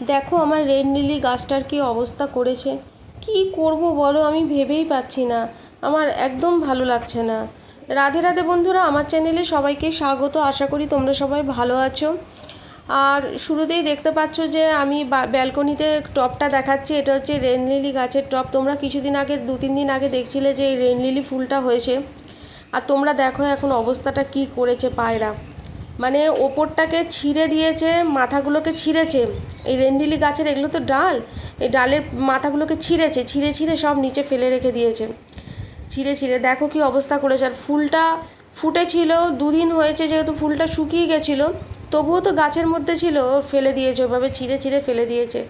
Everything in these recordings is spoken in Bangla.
দেখো আমার রেড লিলি গাছটার কি অবস্থা করেছে। কি করব বলো, আমি ভেবেই পাচ্ছি না। আমার একদম ভালো লাগছে না। রাধে রাধে বন্ধুরা, আমার চ্যানেলে সবাইকে স্বাগত। আশা করি তোমরা সবাই ভালো আছো। আর শুরুতেই দেখতে পাচ্ছ যে আমি ব্যালকনিতে টপটা দেখাচ্ছি। এটা হচ্ছে রেন লিলি গাছের টপ। তোমরা কিছুদিন আগে, দু তিন দিন আগে দেখছিলে যে এই রেন লিলি ফুলটা হয়েছে। আর তোমরা দেখো এখন অবস্থাটা কি করেছে পায়রা। মানে ওপরটাকে ছিঁড়ে দিয়েছে, মাথাগুলোকে ছিঁড়েছে। এই রেন্ডিলি গাছের এগুলো তো ডাল, এই ডালের মাথাগুলোকে ছিঁড়েছে, ছিঁড়ে ছিঁড়ে সব নিচে ফেলে রেখে দিয়েছে। ছিঁড়ে ছিঁড়ে, দেখো কি অবস্থা করেছে। আর ফুলটা ফুটেছিল, দুদিন হয়েছে যেহেতু ফুলটা শুকিয়ে গেছিল, তবুও তো গাছের মধ্যে ছিল ফেলে দিয়েছে, ওভাবে ছিঁড়ে ছিঁড়ে ফেলে দিয়েছে।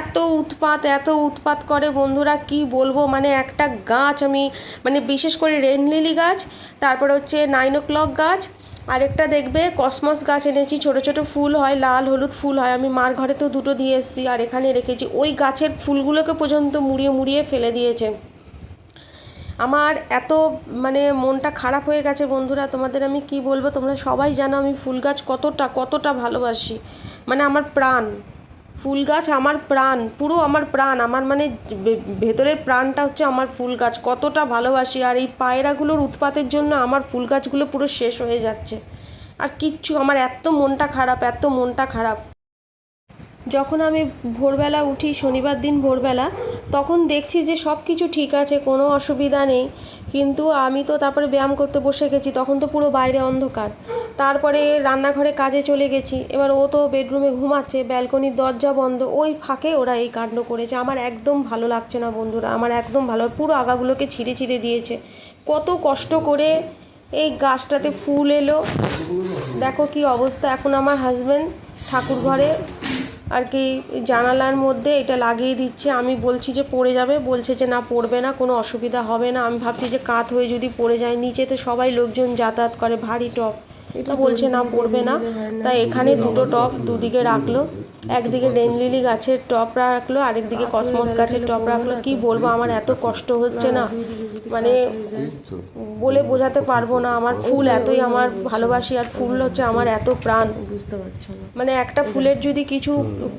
এত উৎপাত এত উৎপাত করে বন্ধুরা, কি বলব? মানে একটা গাছ আমি মানে বিশেষ করে রেন লিলি গাছ, তারপর হচ্ছে নাইন ও ক্লক গাছ আরেকটা দেখবে, কসমস গাছ এনেছি, ছোট ছোট ফুল হয়, লাল, হলুদ ফুল হয়। আমি মার ঘরে তো দুটো দিয়ে এসেছি, আর এখানে রেখেছি। ওই গাছের ফুলগুলোকে পর্যন্ত মুড়িয়ে মুড়িয়ে ফেলে দিয়েছে। আমার এত মানে মনটা খারাপ হয়ে গেছে বন্ধুরা, তোমাদের আমি কি বলব? তোমরা সবাই জানো আমি ফুল গাছ কতটা কতটা ভালোবাসি। মানে আমার প্রাণ। ফুল গাছ আমার প্রাণ, পুরো আমার প্রাণ, আমার মানে ভেতরের প্রাণটা হচ্ছে আমার ফুল গাছ। কতটা ভালোবাসি আর এই পায়রাগুলোর উৎপাতের জন্য আমার ফুল গাছগুলো পুরো শেষ হয়ে যাচ্ছে। আর কিচ্ছু, আমার এত মনটা খারাপ, এত মনটা খারাপ। যখন আমি ভোরবেলা উঠি, শনিবার দিন ভোরবেলা, তখন দেখছি যে সব কিছু ঠিক আছে, কোনো অসুবিধা নেই। কিন্তু আমি তো তারপরে ব্যায়াম করতে বসে গেছি, তখন তো পুরো বাইরে অন্ধকার। তারপরে রান্নাঘরে কাজে চলে গেছি, এবার ও তো বেডরুমে ঘুমাচ্ছে, ব্যালকনির দরজা বন্ধ, ওই ফাঁকে ওরা এই কাণ্ড করেছে। আমার একদম ভালো লাগছে না বন্ধুরা, আমার একদম ভালো পুরো আগাগুলোকে ছিঁড়ে ছিঁড়ে দিয়েছে। কত কষ্ট করে এই গাছটাতে ফুল এলো। দেখো কি অবস্থা, এখন আমার হাজব্যান্ড ঠাকুর ঘরে আর কি জানালার মধ্যে এটা লাগিয়ে দিচ্ছে। আমি বলছি যে পড়ে যাবে বলছে যে না পড়বে না কোনো অসুবিধা হবে না। আমি ভাবছি যে কাত হয়ে যদি পড়ে যায় নিচে তো সবাই লোকজন যাতায়াত করে ভারী টপ। এটা বলছে না পড়বে না। তাই এখানে দুটো টপ দুদিকে রাখল। একদিকে রেনলিলি গাছের টপ রাখল আরেকদিকে কসমস গাছের টপ রাখল। কি বলব আমার এত কষ্ট হচ্ছে না মানে বলে বোঝাতে পারব না আমার ফুল এতই আমার ভালোবাসি আর ফুল হচ্ছে আমার এত প্রাণ। বুঝতে পারছ না। মানে একটা ফুলের যদি কিছু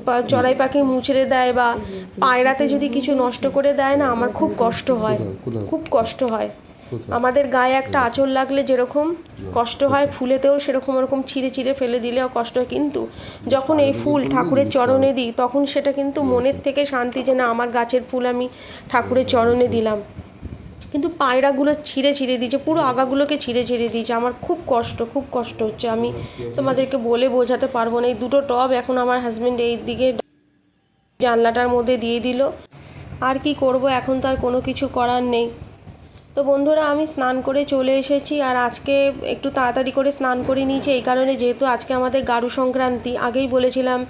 পা- চড়াই পাখি মুচড়ে দেয় বা পায়রাতে যদি কিছু নষ্ট করে দেয় না আমার খুব কষ্ট হয় খুব কষ্ট হয়। আমাদের গায়ে একটা আঁচল লাগলে যেরকম কষ্ট হয় ফুলেতেও সেরকম ওরকম ছিঁড়ে ছিঁড়ে ফেলে দিলেও কষ্ট হয়। কিন্তু যখন এই ফুল ঠাকুরের চরণে দিই তখন সেটা কিন্তু মনের থেকে শান্তি যে না আমার গাছের ফুল আমি ঠাকুরের চরণে দিলাম। কিন্তু পায়রাগুলো ছিঁড়ে ছিঁড়ে দিয়েছে, পুরো আগাগুলোকে ছিঁড়ে ছিঁড়ে দিয়েছে। আমার খুব কষ্ট খুব কষ্ট হচ্ছে। আমি তোমাদেরকে বলে বোঝাতে পারব না। এই দুটো টব এখন আমার হাজব্যান্ড এই দিকে জানলাটার মধ্যে দিয়ে দিল। আর কি করব? এখন তার কোনো কিছু করার নেই। তো বন্ধুরা, আমি স্নান করে চলে এসেছি আর আজকে একটু তাড়াতাড়ি করে স্নান করে নিয়েছি, এই কারণে যেহেতু আজকে আমাদের গারু সংক্রান্তি, আগেই বলেছিলাম,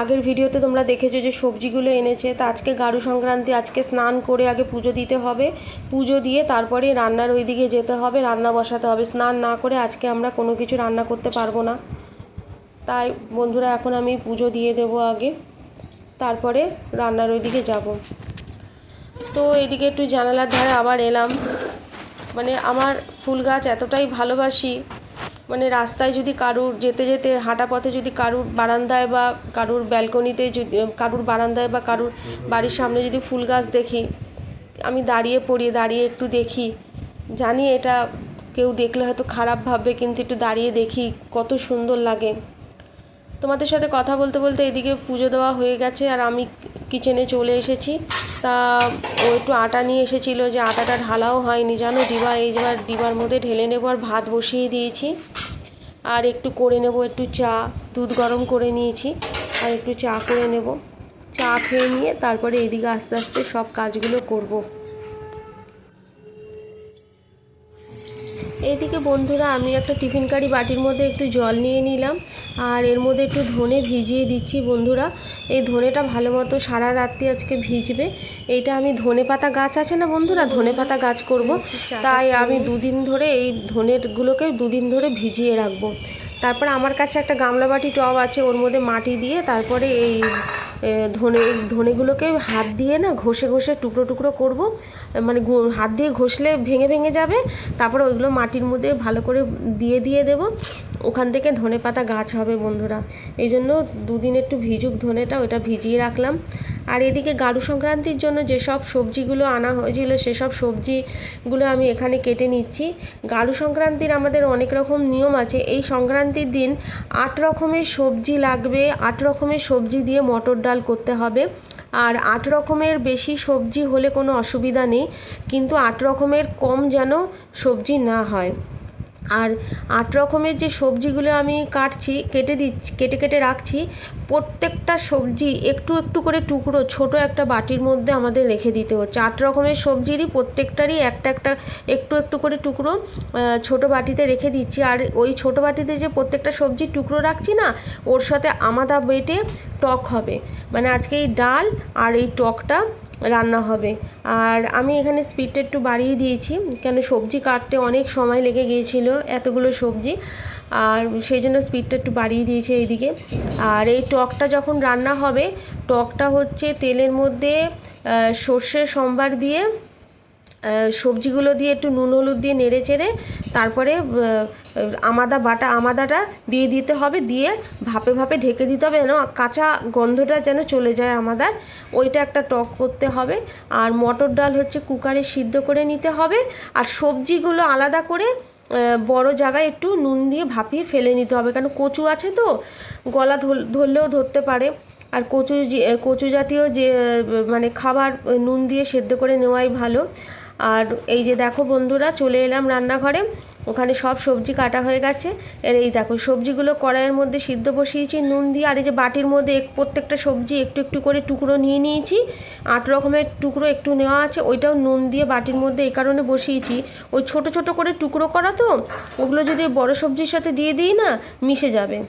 আগের ভিডিওতে তোমরা দেখেছ যে সবজিগুলো এনেছে, তা আজকে গারু সংক্রান্তি, আজকে স্নান করে আগে পুজো দিতে হবে, পুজো দিয়ে তারপরে রান্নার ওই দিকে যেতে হবে, রান্না বসাতে হবে, স্নান না করে আজকে আমরা কোনো কিছু রান্না করতে পারব না। তাই বন্ধুরা, এখন আমি পুজো দিয়ে দেবো আগে, তারপরে রান্নার ওই দিকে যাব। তো এদিকে একটু জানালার ধারে আবার এলাম। মানে আমার ফুল গাছ এতটাই ভালোবাসি। মানে রাস্তায় যদি কারুর যেতে যেতে, হাঁটা পথে যদি কারুর বারান্দায় বা কারুর ব্যালকনিতে যদি, কারুর বারান্দায় বা কারুর বাড়ির সামনে যদি ফুল গাছ দেখি, আমি দাঁড়িয়ে পড়ি দাঁড়িয়ে একটু দেখি। জানি এটা কেউ দেখলে হয়তো খারাপ ভাববে, কিন্তু একটু দাঁড়িয়ে দেখি কত সুন্দর লাগে। তোমাদের সাথে কথা বলতে বলতে এদিকে পুজো দেওয়া হয়ে গেছে, আর আমি কিচেনে চলে এসেছি। তা ও একটু আটা নিয়ে এসেছিল যে আটাটা ঢালাও হয়নি, জানো? ডিবা এই ডিবার মধ্যে ঢেলে নেব আর ভাত বসিয়ে দিয়েছি। আর একটু করে নেব একটু চা, দুধ গরম করে নিয়েছি। আর একটু চা করে নেব। চা খেয়ে নিয়ে তারপরে এদিকে আস্তে আস্তে সব কাজগুলো করব। এইদিকে বন্ধুরা আমি একটা টিফিন কারি বাটির মধ্যে একটু জল নিয়ে নিলাম আর এর মধ্যে একটু ধনে ভিজিয়ে দিচ্ছি বন্ধুরা। এই ধনেটা ভালো মতো সারা রাত্রি আজকে ভিজবে। এইটা আমি ধনে পাতা গাছ আছে না বন্ধুরা ধনে পাতা গাছ করব। তাই আমি দুদিন ধরে এই ধনেরগুলোকে দুদিন ধরে ভিজিয়ে রাখব। তারপর আমার কাছে একটা গামলা বাটি টব আছে, ওর মধ্যে মাটি দিয়ে তারপরে এই ধনে ধনেগুলোকে হাত দিয়ে না ঘষে ঘষে টুকরো টুকরো করব। মানে হাত দিয়ে ঘষলে ভেঙে ভেঙে যাবে। তারপরে ওইগুলো মাটির মধ্যে ভালো করে দিয়ে দিয়ে দেব। ওখান থেকে ধনে পাতা গাছ হবে বন্ধুরা। এই জন্য দুদিন একটু ভিজুক ধনেটা ওটা ভিজিয়ে রাখলাম। আর এদিকে গাড়ু সংক্রান্তির জন্য যেসব সবজিগুলো আনা হয়েছিল, সেসব সবজিগুলো আমি এখানে কেটে নিচ্ছি। গাড়ু সংক্রান্তির আমাদের অনেক রকম নিয়ম আছে। এই সংক্রান্তির দিন আট রকমের সবজি লাগবে। আট রকমের সবজি দিয়ে মটর ডাল করতে হবে। আর আট রকমের বেশি সবজি হলে কোনো অসুবিধা নেই। কিন্তু আট রকমের কম যেন সবজি না হয়। আর আট রকমের যে সবজিগুলো আমি কাটছি, কেটে দিচ্ছি, কেটে কেটে রাখছি, প্রত্যেকটা সবজি একটু একটু করে টুকরো, ছোট একটা বাটির মধ্যে আমাদের রেখে দিতে হচ্ছে। আট রকমের সবজিরই প্রত্যেকটারই একটা একটা একটু একটু করে টুকরো ছোট বাটিতে রেখে দিচ্ছি। আর ওই ছোট বাটিতে যে প্রত্যেকটা সবজির টুকরো রাখছি না, ওর সাথে আমাদা বেটে টক হবে। মানে আজকে এই ডাল আর এই টকটা রান্না হবে। আর আমি এখানে স্পিডটা একটু বাড়িয়ে দিয়েছি, কেন সবজি কাটতে অনেক সময় লেগে গিয়েছিল এতগুলো সবজি। আর সেই জন্য স্পিডটা একটু বাড়িয়ে দিয়েছি এইদিকে। আর এই টকটা যখন রান্না হবে, টকটা হচ্ছে তেলের মধ্যে সর্ষে, সম্বার দিয়ে সবজিগুলো দিয়ে একটু নুন, হলুদ দিয়ে নেড়ে চেড়ে তারপরে আমাদা বাটা, আমাদাটা দিয়ে দিতে হবে, দিয়ে ভাপে ভাপে ঢেকে দিতে হবে যেন কাঁচা গন্ধটা যেন চলে যায় আমাদার। ওইটা একটা টক করতে হবে। আর মটর ডাল হচ্ছে কুকারে সিদ্ধ করে নিতে হবে। আর সবজিগুলো আলাদা করে বড় জায়গায় একটু নুন দিয়ে ভাপিয়ে ফেলে নিতে হবে। কারণ কচু আছে তো, গলা ধর- ধরলেও ধরতে পারে। আর কচু কচু জাতীয় যে মানে খাবার নুন দিয়ে সেদ্ধ করে নেওয়াই ভালো। আর এই যে দেখো বন্ধুরা, চলে এলাম রান্নাঘরে। ওখানে সব সবজি কাটা হয়ে গেছে। এর এই দেখো, সবজিগুলো কড়াইয়ের মধ্যে সিদ্ধ বসিয়েছি, নুন দিয়ে, আর এই যে বাটির মধ্যে এক- প্রত্যেকটা সবজি একটু একটু করে টুকরো নিয়ে নিয়েছি। আট রকমের টুকরো একটু নেওয়া আছে, ওইটাও নুন দিয়ে বাটির মধ্যে এই কারণে বসিয়েছি। ওই ছোট ছোট করে টুকরো করা তো, ওগুলো যদি বড় সবজির সাথে দিয়ে দিই না, মিশে যাবে।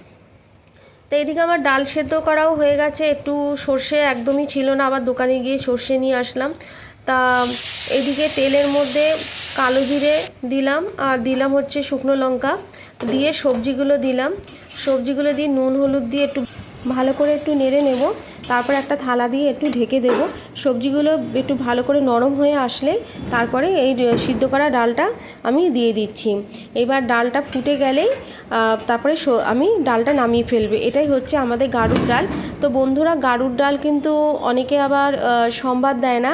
তো এদিকে আমার ডাল সেদ্ধ করাও হয়ে গেছে, একটু সর্ষে একদমই ছিল না, আবার দোকানে গিয়ে সর্ষে নিয়ে আসলাম। তা এদিকে তেলের মধ্যে কালো জিরে দিলাম, আর দিলাম হচ্ছে শুকনো লঙ্কা। দিয়ে সবজিগুলো দিলাম। সবজিগুলো দিয়ে নুন, হলুদ দিয়ে একটু ভালো করে একটু নেড়ে নেব। তারপর একটা থালা দিয়ে একটু ঢেকে দেব। সবজিগুলো একটু ভালো করে নরম হয়ে আসলে তারপরে এই সিদ্ধ করা ডালটা আমি দিয়ে দিচ্ছি। এবার ডালটা ফুটে গেলেই তারপরে আমি ডালটা নামিয়ে ফেলবে। এটাই হচ্ছে আমাদের গাড়ুর ডাল। তো বন্ধুরা গাড়ুর ডাল কিন্তু অনেকে আবার সম্বাদ দেয় না।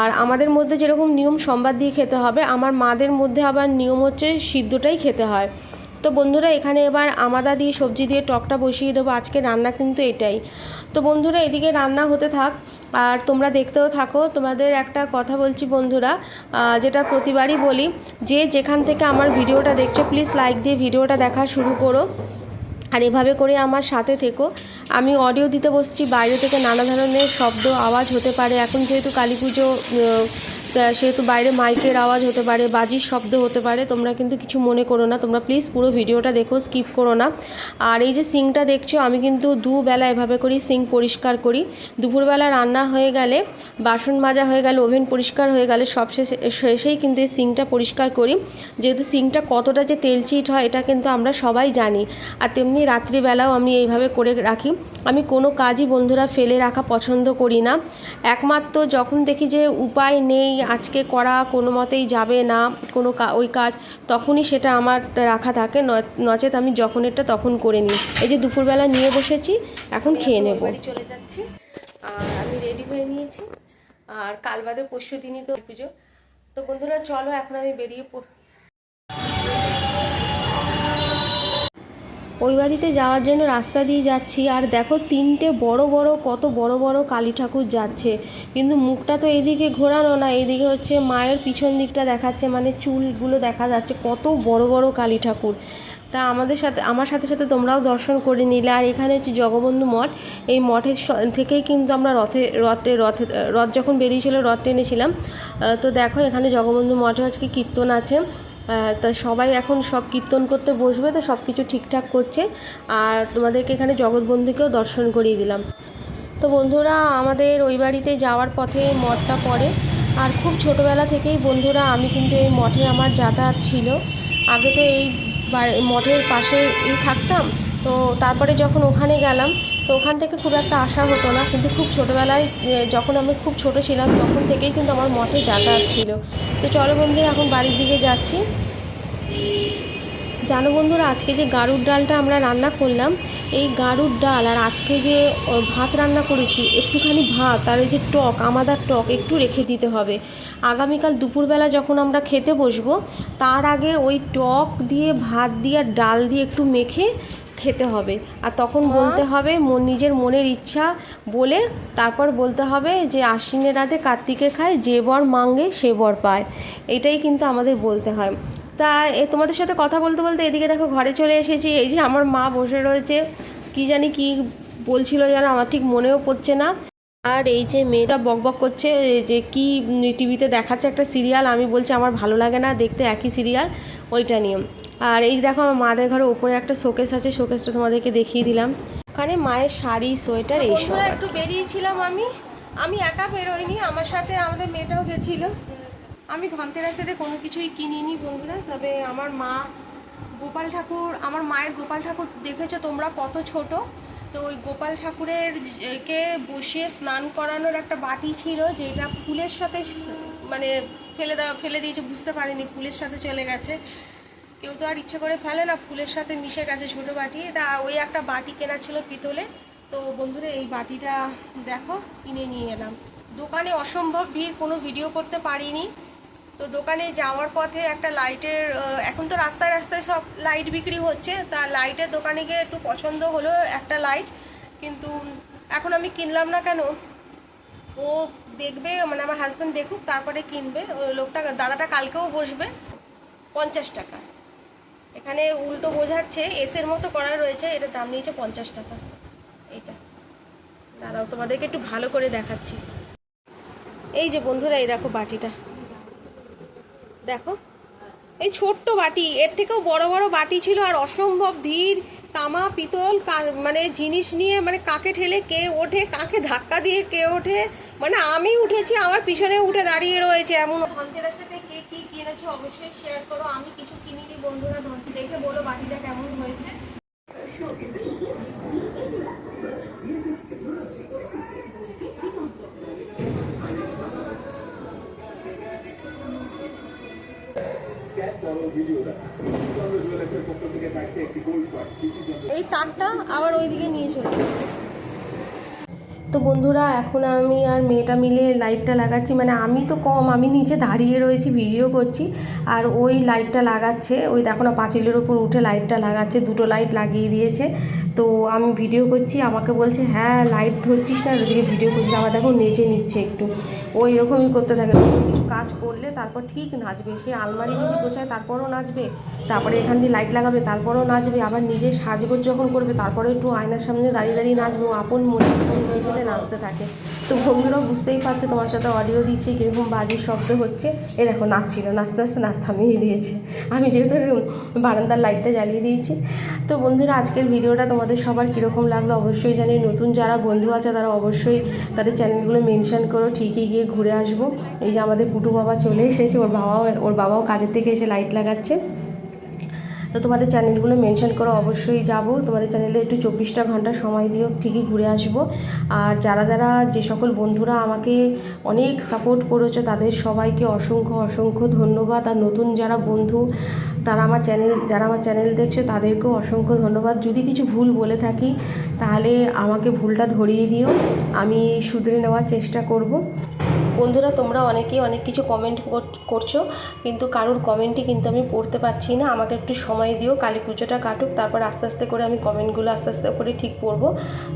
আর আমাদের মধ্যে যেরকম নিয়ম সম্বাদ দিয়ে খেতে হবে, আমার মাদের মধ্যে আবার নিয়ম হচ্ছে সিদ্ধটাই খেতে হয়। তো বন্ধুরা, এখানে এবার আমাদা দিয়ে সবজি দিয়ে টকটা বসিয়ে দেবো। আজকে রান্না কিন্তু এটাই। তো বন্ধুরা, এদিকে রান্না হতে থাক। আর তোমরা দেখতেও থাকো, তোমাদের একটা কথা বলছি বন্ধুরা যেটা প্রতিবারই বলি, যে যেখান থেকে আমার ভিডিওটা দেখছ, প্লিজ লাইক দিয়ে ভিডিওটা দেখা শুরু করো। আর এভাবে করে আমার সাথে থেকো। আমি অডিও দিতে বসছি, বাইরে থেকে নানা ধরনের শব্দ, আওয়াজ হতে পারে। এখন যেহেতু কালী পুজো সেহেতু বাইরে মাইকের আওয়াজ হতে পারে, বাজির শব্দ হতে পারে, তোমরা কিন্তু কিছু মনে করো না। তোমরা প্লিজ পুরো ভিডিওটা দেখো স্কিপ করো না। আর এই যে সিঙ্কটা দেখছ, আমি কিন্তু দুবেলা এভাবে করি সিঙ্ক পরিষ্কার করি। দুপুরবেলা রান্না হয়ে গেলে, বাসন মাজা হয়ে গেলে, ওভেন পরিষ্কার হয়ে গেলে, সব শেষে, শেষেই কিন্তু এই সিঙ্কটা পরিষ্কার করি। যেহেতু সিঙ্কটা কতটা যে তেলচিট হয়, এটা কিন্তু আমরা সবাই জানি। আর তেমনি রাত্রিবেলাও আমি এইভাবে করে রাখি। আমি কোনো কাজই বন্ধুরা ফেলে রাখা পছন্দ করি না। একমাত্র যখন দেখি যে উপায় নেই আজকে করা কোনো মতেই যাবে না, কোনো ওই কাজ, তখনই সেটা আমার রাখা থাকে। নচেত আমি যখন এটা তখন করে নিই। এই যে দুপুরবেলা নিয়ে বসেছি, এখন খেয়ে নেব। চলে যাচ্ছি। আর আমি রেডি হয়ে নিয়েছি। আর কাল বাদে পরশু দিনই তো পুজো। তো বন্ধুরা, চলো, এখন আমি বেরিয়ে পড়। ওই বাড়িতে যাওয়ার জন্য রাস্তা দিয়ে যাচ্ছি। আর দেখো তিনটে বড় বড়, কত বড় বড় কালী ঠাকুর যাচ্ছে। কিন্তু মুখটা তো এদিকে ঘোরানো না, এদিকে হচ্ছে মায়ের পিছন দিকটা দেখাচ্ছে মানে চুলগুলো দেখা যাচ্ছে কত বড় বড় কালী ঠাকুর। তা আমাদের সাথে, আমার সাথে সাথে তোমরাও দর্শন করে নিলে। আর এখানে হচ্ছে জগবন্ধু মঠ। এই মঠের থেকেই কিন্তু আমরা রথে রথে, রথ রথ যখন বেরিয়েছিল, রথ টেনেছিলাম। তো দেখো এখানে জগবন্ধু মঠে আজকে কীর্তন আছে। তা সবাই এখন সব কীর্তন করতে বসবে, তো সব কিছু ঠিকঠাক করছে। আর তোমাদেরকে এখানে জগৎবন্ধুকেও দর্শন করিয়ে দিলাম। তো বন্ধুরা, আমাদের ওই বাড়িতে যাওয়ার পথে মঠটা পড়ে। আর খুব ছোটোবেলা থেকেই বন্ধুরা, আমি কিন্তু এই মঠে আমার যাতায়াত ছিল। আগে তো এই মঠের পাশে থাকতাম। তো তারপরে যখন ওখানে গেলাম তো ওখান থেকে খুব একটা আশা হতো না। কিন্তু খুব ছোটোবেলায় যখন আমি খুব ছোট ছিলাম, তখন থেকেই কিন্তু আমার মঠে যাতায়াত ছিল। তো চলো বন্ধুরা, এখন বাড়ির দিকে যাচ্ছি। জানো বন্ধুরা, আজকে যে গাড়ুর ডালটা আমরা রান্না করলাম, এই গাড়ুর ডাল আর আজকে যে ভাত রান্না করেছি, একটুখানি ভাত আর ওই যে টক, আমাদের টক একটু রেখে দিতে হবে। আগামীকাল দুপুরবেলা যখন আমরা খেতে বসবো, তার আগে ওই টক দিয়ে, ভাত দিয়ে আর ডাল দিয়ে একটু মেখে খেতে হবে। আর তখন বলতে হবে মন নিজের মনের ইচ্ছা বলে তারপর বলতে হবে যে, আশ্বিনের রাতে কার্তিকে খায়, যে বর মাঙ্গে সে বর পায়। এটাই কিন্তু আমাদের বলতে হয়। তা তোমাদের সাথে কথা বলতে বলতে এদিকে দেখো ঘরে চলে এসেছি। এই যে আমার মা বসে রয়েছে, কি জানি কি বলছিল যেন আমার ঠিক মনেও পড়ছে না। আর এই যে মেয়েটা বকবক করছে যে কি টিভিতে দেখাচ্ছে একটা সিরিয়াল, আমি বলছি আমার ভালো লাগে না, দেখতে একই সিরিয়াল, ওইটা নিয়ে। আর এই দেখো আমার মাদের ঘরে উপরে একটা শোকেস আছে শোকেসটা তোমাদেরকে দেখিয়ে দিলাম। ওখানে মায়ের শাড়ি সোয়েটার এই সব একটু বেরিয়েছিলাম আমি। আমি একা বেরোইনি আমার সাথে আমাদের মেয়েটাও গেছিল। আমি ধনতেরাসেতে কোনো কিছুই কিনিনি বন্ধুরা তবে আমার মা গোপাল ঠাকুর আমার মায়ের গোপাল ঠাকুর দেখেছ তোমরা কত ছোট? তো ওই গোপাল ঠাকুরের কে বসিয়ে স্নান করানোর একটা বাটি ছিল যেটা ফুলের সাথে মানে ফেলে দেওয়া ফেলে দিয়েছে বুঝতে পারিনি ফুলের সাথে চলে গেছে। কেউ তো আর ইচ্ছে করে ফেলে না, ফুলের সাথে মিশে গেছে ছোট বাটি। তা ওই একটা বাটি কেনার ছিল পিতলে। তো বন্ধুরা, এই বাটিটা দেখো, কিনে নিয়ে এলাম। দোকানে অসম্ভব ভিড়, কোনো ভিডিও করতে পারিনি। তো দোকানে যাওয়ার পথে একটা লাইটের এখন তো রাস্তায় রাস্তায় সব লাইট বিক্রি হচ্ছে। তা লাইটের দোকানে গিয়ে একটু পছন্দ হলো একটা লাইট। কিন্তু এখন আমি কিনলাম না কেন? ও দেখবে মানে আমার হাজব্যান্ড দেখুক, তারপরে কিনবে। লোকটা, দাদাটা কালকেও বসবে। পঞ্চাশ টাকা। এখানে উল্টো বোঝাচ্ছে এসের মতো করা রয়েছে, এটার দাম নিয়েছে পঞ্চাশ টাকা। এটা দাঁড়াও, তোমাদেরকে একটু ভালো করে দেখাচ্ছি। এই যে বন্ধুরা, এই দেখো বাটিটা। দেখো, এই ছোট্ট বাটি, এর থেকেও বড় বড় বাটি ছিল, আর অসম্ভব ভিড়, তামা, পিতল মানে জিনিস নিয়ে মানে কাকে ঠেলে কে ওঠে, কাকে ধাক্কা দিয়ে কে ওঠে মানে আমি উঠেছি আমার পিছনে উঠে দাঁড়িয়ে রয়েছে এমন। ধনতেরার সাথে কে কি কিনেছো অবশ্যই শেয়ার করো। আমি কিছু কিনিনি বন্ধুরা দেখে বলো বাটিটা কেমন হয়েছে। এই তারটা আবার ওইদিকে নিয়ে চলে। তো বন্ধুরা, এখন আমি আর মেয়েটা মিলে লাইটটা লাগাচ্ছি। মানে আমি তো কম, আমি নিচে দাঁড়িয়ে রয়েছি, ভিডিও করছি। আর ওই লাইটটা লাগাচ্ছে, ওই দেখো না, পাঁচিলের ওপর উঠে লাইটটা লাগাচ্ছে, দুটো লাইট লাগিয়ে দিয়েছে। তো আমি ভিডিও করছি, আমাকে বলছে হ্যাঁ লাইট ধরছিস না ওদিকে ভিডিও করছিস আবার দেখো নেচে নিচ্ছে একটু। ও এরকমই করতে থাকে, কিছু কাজ করলে তারপর ঠিক নাচবে, সে আলমারি যদি গোছায়, তারপরও নাচবে, তারপরে এখান দিয়ে লাইট লাগাবে, তারপরও নাচবে, আবার নিজে সাজগোজ যখন করবে, তারপরে একটু আয়নার সামনে দাঁড়িয়ে দাঁড়িয়ে নাচবে আপন মনে আপন সাথে নাচতে থাকে। তো বন্ধুরাও বুঝতেই পারছে, তোমার সাথে অডিও দিচ্ছে, কীরকম বাজির শব্দ হচ্ছে। এ দেখো, নাচছিল, নাচতে নাচতে, নাচ থামিয়ে দিয়েছে। আমি যেহেতু বারান্দার লাইটটা জ্বালিয়ে দিয়েছি। তো বন্ধুরা, আজকের ভিডিওটা তোমাদের সবার কীরকম লাগল অবশ্যই জানি নতুন যারা বন্ধু আছে, তারা অবশ্যই তাদের চ্যানেলগুলো মেনশন করো, ঠিকই গিয়ে ঘুরে আসব। এই যে আমাদের পুটু বাবা চলে এসেছে, ওর বাবাও ওর বাবাও কাজের থেকে এসে লাইট লাগাচ্ছে। তো তোমাদের চ্যানেলগুলো মেনশন করো অবশ্যই যাব। তোমাদের চ্যানেলে একটু চব্বিশটা ঘণ্টা সময় দিও ঠিকই ঘুরে আসব। আর যারা যারা যে সকল বন্ধুরা আমাকে অনেক সাপোর্ট করেছ, তাদের সবাইকে অসংখ্য অসংখ্য ধন্যবাদ। আর নতুন যারা বন্ধু, তারা আমার চ্যানেল, যারা আমার চ্যানেল দেখছ, তাদেরকেও অসংখ্য ধন্যবাদ। যদি কিছু ভুল বলে থাকি, তাহলে আমাকে ভুলটা ধরিয়ে দিও। আমি শুধরে নেওয়ার চেষ্টা করব। বন্ধুরা, তোমরা অনেকেই অনেক কিছু কমেন্ট করছ, কিন্তু কারোর কমেন্টই কিন্তু আমি পড়তে পারছি না। আমাকে একটু সময় দিও, কালী পুজোটা কাটুক, তারপর আস্তে আস্তে করে আমি কমেন্টগুলো আস্তে আস্তে করে ঠিক পড়ব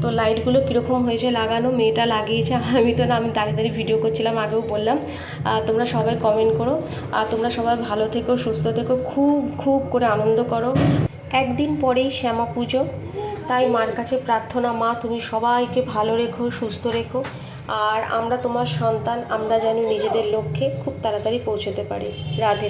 তো লাইটগুলো কীরকম হয়েছে লাগানো, মেয়েটা লাগিয়েছে, আমি তো না, আমি দাঁড়িয়ে দাঁড়িয়ে ভিডিও করছিলাম, আগেও বললাম। তোমরা সবাই কমেন্ট করো, আর তোমরা সবাই ভালো থেকো, সুস্থ থেকো, খুব খুব করে আনন্দ করো। একদিন পরেই শ্যামা পুজো তাই মার কাছে প্রার্থনা, মা, তুমি সবাইকে ভালো রেখো, সুস্থ রেখো। আর আমরা তোমার সন্তান আমরা যেন নিজেদের লক্ষ্যে খুব তাড়াতাড়ি পৌঁছতে পারি। রাধে